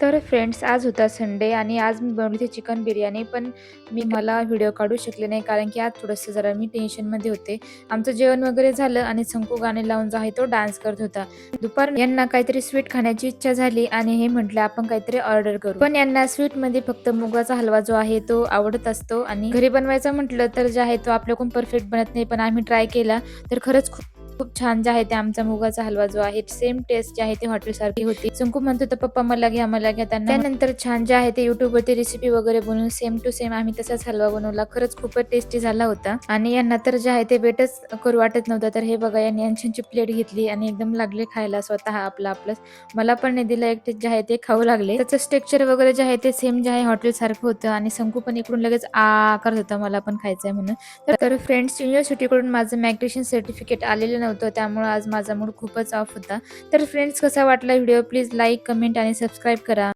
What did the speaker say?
तर फ्रेंड्स आज होता संडे आणि आज मी बनवली होती चिकन बिर्याणी पण मी मला व्हिडिओ काढू शकले नाही कारण की आज थोडंसं जरा मी टेन्शनमध्ये होते. आमचं जेवण वगैरे झालं आणि शंकू गाणे लावून जो आहे तो डान्स करत होता. दुपार यांना काहीतरी स्वीट खाण्याची इच्छा झाली आणि हे म्हटलं आपण काहीतरी ऑर्डर करू. पण यांना स्वीटमध्ये फक्त मुगाचा हलवा जो आहे तो आवडत असतो आणि घरी बनवायचा म्हटलं तर जे आहे तो आपल्याकडून परफेक्ट बनत नाही पण आम्ही ट्राय केला तर खरंच खूप खूप छान जे आहे ते आमचा मुगाचा हलवा जो आहे सेम टेस्ट जे आहे ते हॉटेल सारखी होती. संकू म्हणतो तर पप्पा मला घ्या मला घ्या. त्यांना त्यानंतर छान जे आहे ते युट्यूब वरती रेसिपी वगैरे बनवून सेम टू सेम आम्ही तसाच हलवा बनवला. खरंच खूपच टेस्टी झाला होता. आणि यांना तर जे आहे ते वेटच करू वाटत नव्हतं. तर हे बघा यांनी यांची प्लेट घेतली आणि एकदम लागले खायला. स्वतः आपलं मला पण नाही दिलं एकटे जे आहे ते खाऊ लागले. त्याचं स्ट्रक्चर वगैरे जे आहे ते सेम जे आहे हॉटेल सारखं होतं. आणि संकू पण इकडून लगेच आ करत होता मला पण खायचंय म्हणून. तर- फ्रेंड्स युनिव्हर्सिटीकडून माझं मॅग्रेशन सर्टिफिकेट आलेलं नव्हतं. नव्हतं त्यामुळे आज माझा मूड खूपच ऑफ होता. तर फ्रेंड्स कसा वाटला व्हिडिओ? प्लीज लाईक कमेंट आणि सबस्क्राईब करा.